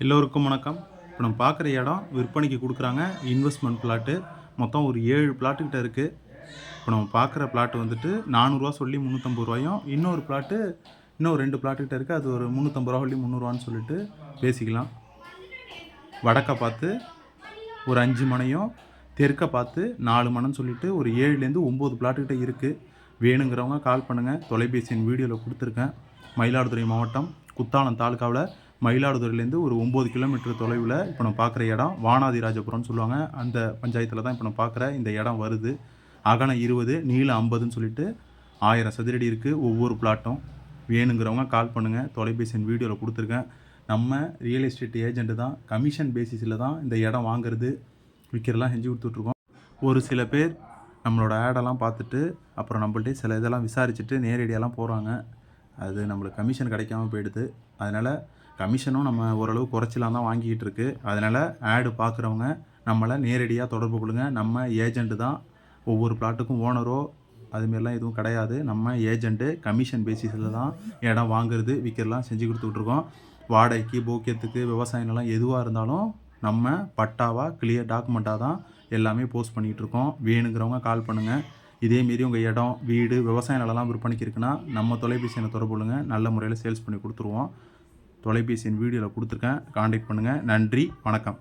எல்லோருக்கும் வணக்கம். இப்போ நம்ம பார்க்குற இடம் விற்பனைக்கு கொடுக்குறாங்க. இன்வெஸ்ட்மெண்ட் பிளாட்டு மொத்தம் ஒரு ஏழு பிளாட்டுக்கிட்ட இருக்குது இப்போ நம்ம பார்க்குற பிளாட்டு வந்துட்டு நானூறுரூவா சொல்லி முந்நூற்றம்பது ரூபாயும் இன்னொரு பிளாட்டு இன்னும் ரெண்டு பிளாட்டுக்கிட்ட இருக்குது அது ஒரு முந்நூற்றம்பது ரூபா சொல்லி முந்நூறுவான்னு சொல்லிட்டு பேசிக்கலாம். வடக்கை பார்த்து ஒரு அஞ்சு மனையும் தெற்கை பார்த்து நாலு மனம்னு சொல்லிட்டு ஒரு ஏழுலேருந்து ஒம்பது பிளாட்டுக்கிட்ட இருக்குது வேணுங்கிறவங்க கால் பண்ணுங்கள் தொலைபேசியின் வீடியோவில் கொடுத்துருக்கேன். மயிலாடுதுறை மாவட்டம் குத்தாலம் தாலுக்காவில் மயிலாடுதுறையிலேருந்து ஒரு ஒம்பது கிலோமீட்டர் தொலைவில் இப்போ நம்ம பார்க்குற இடம். வானாதிராஜபுரம்னு சொல்லுவாங்க. அந்த பஞ்சாயத்தில் தான் இப்போ நம்ம பார்க்குற இந்த இடம் வருது. அகலம் இருபது நீளம் ஐம்பதுன்னு சொல்லிட்டு ஆயிரம் சதுரடி இருக்குது ஒவ்வொரு பிளாட்டும் வேணுங்கிறவங்க கால் பண்ணுங்கள் தொலைபேசி வீடியோவில் கொடுத்துருக்கேன். நம்ம ரியல் எஸ்டேட் ஏஜெண்ட்டு தான். கமிஷன் பேசிஸில் தான் இந்த இடம் வாங்குறது. விற்கிறலாம் செஞ்சு கொடுத்துட்ருக்கோம். ஒரு சில பேர் நம்மளோட ஆடெல்லாம் பார்த்துட்டு அப்புறம் நம்மள்ட்ட சில இதெல்லாம் விசாரிச்சுட்டு நேரடியாலாம் போகிறாங்க அது நம்மளுக்கு கமிஷன் கிடைக்காம போயிடுது. அதனால் கமிஷனும் நம்ம ஓரளவு குறைச்சிலாம் தான் வாங்கிக்கிட்டு இருக்கு. அதனால் ஆடு பார்க்குறவங்க நம்மளை நேரடியாக தொடர்பு கொள்ளுங்க. நம்ம ஏஜென்ட்டு தான் ஒவ்வொரு பிளாட்டுக்கும் ஓனரோ அதுமாரிலாம் எதுவும் கிடையாது. நம்ம ஏஜெண்ட்டு கமிஷன் பேசிஸில் தான் இடம் வாங்குறது விற்கிறலாம் செஞ்சு கொடுத்துட்ருக்கோம் வாடகைக்கு போக்கியத்துக்கு விவசாயம்லாம் எதுவாக இருந்தாலும் நம்ம பட்டாவாக கிளியர் டாக்குமெண்ட்டாக தான் எல்லாமே போஸ்ட் பண்ணிகிட்ருக்கோம் வேணுங்கிறவங்க கால் பண்ணுங்கள் இதேமாரி உங்கள் இடம் வீடு விவசாய நிலம்லாம் விற்பனைக்கு இருக்குன்னா நம்ம தொலைபேசி எண்ணை தொடர்பு நல்ல முறையில் சேல்ஸ் பண்ணி கொடுத்துருவோம். தொலைபேசி எண் வீடியோவில் கொடுத்துருக்கேன். காண்டாக்ட் பண்ணுங்கள் நன்றி. வணக்கம்.